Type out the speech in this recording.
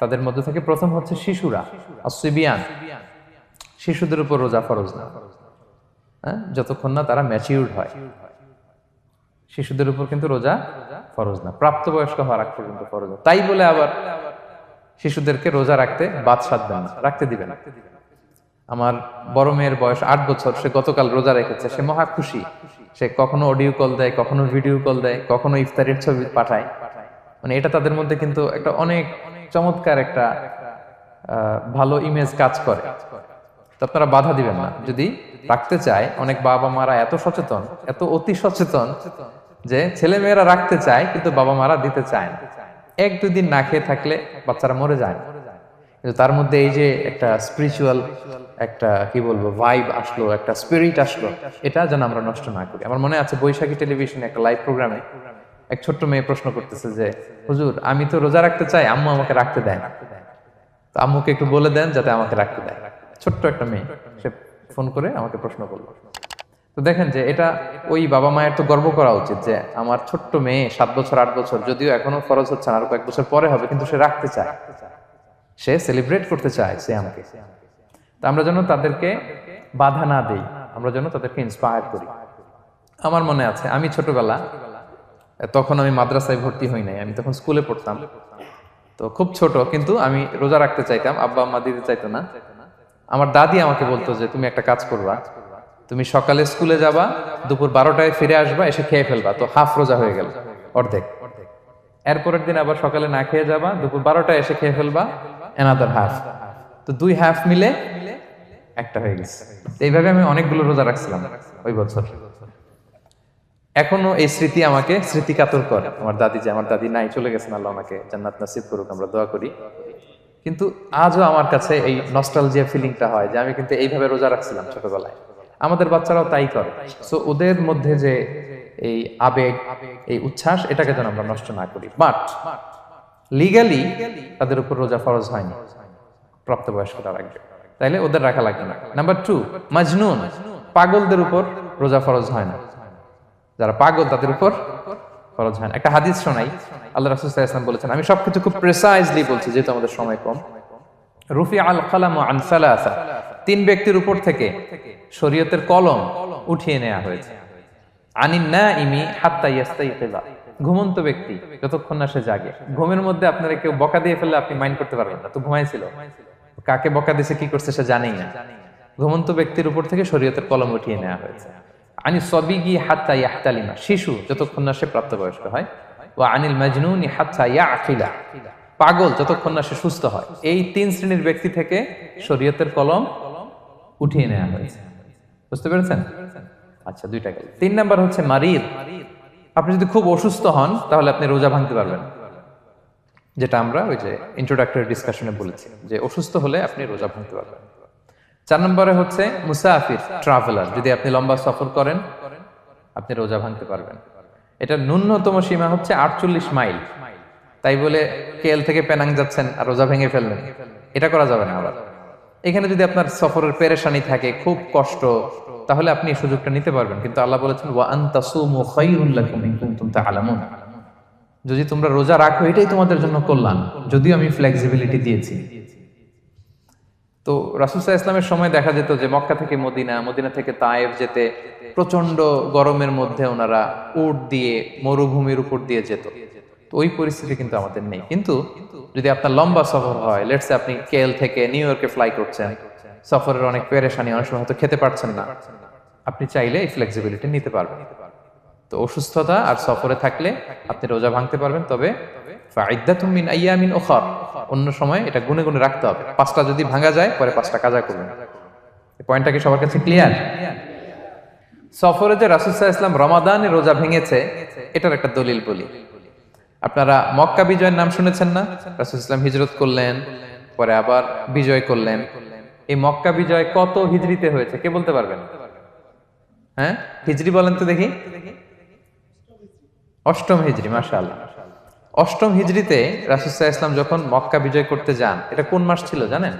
তাদের মধ্যে থেকে প্রথম হচ্ছে শিশুরা আসিবিয়ান শিশুদের উপর রোজা ফরজ না। হ্যাঁ? যতক্ষণ না তারা ম্যাচিউর্ড হয়। শিশুদের উপর কিন্তু রোজা ফরজ না। প্রাপ্তবয়স্ক হওয়ার আগ পর্যন্ত ফরজ তাই বলে আবার শিশুদেরকে রোজা রাখতে বাদ সাধবেন না। রাখতে না। আমার বড় মেয়ের বয়স আট বছর, সে গতকাল রোজা রেখেছে। সে মহা খুশি। সে কখনো অডিও কল দেয়, কখনো ভিডিও কল দেয়, কখনো ইফতারের ছবি পাঠায়। মানে এটা তাদের মধ্যে কিন্তু একটা অনেক চমৎকার একটা ভালো ইমেজ কাজ করে। তো আপনারা বাধা দিবেন না। যদি রাখতে চায়, অনেক বাবা মারা এত সচেতন, এত অতি সচেতন যে ছেলে মেয়েরা রাখতে চায়, কিন্তু বাবা মারা দিতে চায় না। এক, দুই দিন না খেয়ে থাকলে বাচ্চারা মরে যায় না। কিন্তু তার মধ্যে এই যে একটা স্পিরিচুয়াল একটা, কি বলব ভাইব আসলো, একটা স্পিরিট আসলো, এটা যেন আমরা নষ্ট না করি। আমার মনে আছে বৈশাখী টেলিভিশনে একটা লাইভ প্রোগ্রামে এক ছোট্ট মেয়ে প্রশ্ন করতেছে যে, হুজুর, আমি তো রোজা রাখতে চাই, আম্মু আমাকে রাখতে দেয় না। তো আম্মুকে একটু বলে দেন যাতে আমাকে রাখতে দেয়। ছোট্ট একটা মেয়ে, সে ফোন করে আমাকে প্রশ্ন করল। তো দেখেন যে এটা ওই বাবা মায়ের তো গর্ব করা উচিত যে, আমার ছোট্ট মেয়ে সাত বছর, আট বছর, যদিও এখনও খরচ হচ্ছে না, আর কয়েক বছর পরে হবে, কিন্তু সে রাখতে চায়। সে সেলিব্রেট করতে চায়, সে আমাকে। তা আমরা যেন তাদেরকে বাধা না দিই, আমরা যেন তাদেরকে ইন্সপায়ার করি। আমার মনে আছে, আমি ছোটবেলা তখন আমি মাদ্রাসায় ভর্তি হই নাই। আমি তখন স্কুলে পড়তাম। তো খুব ছোট, কিন্তু আমি রোজা রাখতে চাইতাম। আব্বা আম্মা দিতে চাইতো না। আমার দাদি আমাকে বলতো যে, তুমি একটা কাজ করবা। তুমি সকালে স্কুলে যাবা, দুপুর বারোটায় ফিরে আসবা, এসে খেয়ে ফেলবা। তো হাফ রোজা হয়ে গেল, অর্ধেক। এরপরের দিন আবার সকালে না খেয়ে যাবা, দুপুর বারোটায় এসে খেয়ে ফেলবা এনাদার হাফ তো দুই হাফ মিলে একটা হয়ে গেছে। এইভাবে আমি অনেকগুলো রোজা রাখছিলাম ওই বছর। এখনও এই স্মৃতি আমাকে স্মৃতি কাতর করে। আমার দাদি যে আমার দাদি নাই, চলে গেছেন আল্লাহ আমাকে জান্নাত নাসিব করুক, আমরা দোয়া করি। কিন্তু আজও আমার কাছে এই নস্টালজিয়া ফিলিংটা হয় যে আমি কিন্তু এইভাবে রোজা রাখছিলাম ছোটবেলায়। আমাদের বাচ্চারাও তাই করে। সো ওদের মধ্যে যে এই আবেগ, এই উচ্ছ্বাস, এটাকে যেন আমরা নষ্ট না করি। বাট লিগালি তাদের উপর রোজা ফরজ হয়নি। প্রাপ্তবয়স্করা রাখবে। তাইলে ওদের রাখা লাগবে না। নাম্বার টু মাজনুন পাগলদের উপর রোজা ফরজ হয় না। যারা পাগল, তাদের উপর ফরজ হয় একটা হাদিস শোনাই। আল্লাহ রাসুল ইসলাম বলেছেন, আমি সবকিছু খুব প্রেসাইজলি বলছি, যেহেতু আমাদের সময় কম। রুফি আল কালাম আন সালাসা, তিন ব্যক্তির উপর থেকে শরীয়তের কলম উঠিয়ে নেওয়া হয়েছে। আনিন না ইমি হাত্তা ইয়াস্তাইকিলা ঘুমন্ত ব্যক্তি যতক্ষণ না সে জাগে। ঘুমের মধ্যে আপনারা কেউ বকা দিয়ে ফেললে আপনি মাইন্ড করতে পারবেন না, তো ঘুমাইছিল। কাকে বকা দিছে, কি করছে সে জানেই না। ঘুমন্ত ব্যক্তির উপর থেকে শরীয়তের কলম উঠিয়ে নেওয়া হয়েছে। আনি সবিগি হাত্তা ইয়াহতালিমা। শিশু, যতক্ষণ না সে প্রাপ্তবয়স্ক হয়। ও আনিল মাজনুনি হাত্তা ইয়াকিলা পাগল, যতক্ষণ না সে সুস্থ হয়। এই তিন শ্রেণির ব্যক্তি থেকে শরীয়তের কলম উঠিয়ে নেওয়া হয়েছে। বুঝতে পেরেছেন? আচ্ছা দুইটা গেল। তিন নাম্বার হচ্ছে মারিদ। আপনি যদি খুব অসুস্থ হন, তাহলে আপনি রোজা ভাঙতে পারবেন। যেটা আমরা ওই যে ইন্ট্রোডাক্টরি ডিসকাশনে বলেছি, যে অসুস্থ হলে আপনি রোজা ভাঙতে পারবেন। চার নম্বরে হচ্ছে মুসাফির ট্রাভেলার যদি আপনি লম্বা সফর করেন, আপনি রোজা ভাঙতে পারবেন। এটা ন্যূনতম সীমা হচ্ছে আটচল্লিশ মাইল। তাই বলে কেএল থেকে পেনাং যাচ্ছেন আর রোজা ভেঙে ফেললেন। এটা করা যাবে না আবার। এখানে যদি আপনার সফরের পেরেশানি থাকে, খুব কষ্ট, তাহলে আপনি এই সুযোগটা নিতে পারবেন। কিন্তু আল্লাহ বলেছেন যদি তোমরা রোজা রাখো, এটাই তোমাদের জন্য কল্যাণ। যদিও আমি ফ্লেক্সিবিলিটি দিয়েছি। তো রাসুলসাহ ইসলামের সময় দেখা যেত যে মক্কা থেকে মদিনা মদিনা থেকে তায়েব যেতে প্রচণ্ড গরমের মধ্যে ওনারা উট দিয়ে মরুভূমির উপর দিয়ে যেত। তো ওই পরিস্থিতি কিন্তু আমাদের নেই। কিন্তু যদি আপনার লম্বা সফর হয় লেটসে আপনি কেএল থেকে নিউ ইয়র্কে ফ্লাই করছেন, সফরের অনেক পেরেশানি, অনেক সময় হয়তো খেতে পারছেন না, আপনি চাইলে এই ফ্লেক্সিবিলিটি নিতে পারবেন। তো অসুস্থতা আর সফরে থাকলে আপনি রোজা ভাঙতে পারবেন, তবে মিন আইয়ামিন অন্য সময় এটা গুনে গুনে রাখতে হবে। পাঁচটা যদি ভাঙা যায়, পরে পাঁচটা কাজা করবেন। পয়েন্টটা কি সবার কাছে ক্লিয়ার? সফরে যে রাসুসাহ ইসলাম রমাদানে রোজা ভেঙেছে, এটার একটা দলিল বলি। আপনারা মক্কা বিজয়ের নাম শুনেছেন না? রাসুল ইসলাম হিজরত করলেন, পরে আবার বিজয় করলেন। এই মক্কা বিজয় কত হিজড়িতে হয়েছে, কে বলতে পারবেন? হ্যাঁ? হিজড়ি বলেন তো দেখি। অষ্টম হিজড়ি মাসাল অষ্টম হিজড়িতে রাসুসাহ ইসলাম যখন মক্কা বিজয় করতে যান, এটা কোন মাস ছিল জানেন?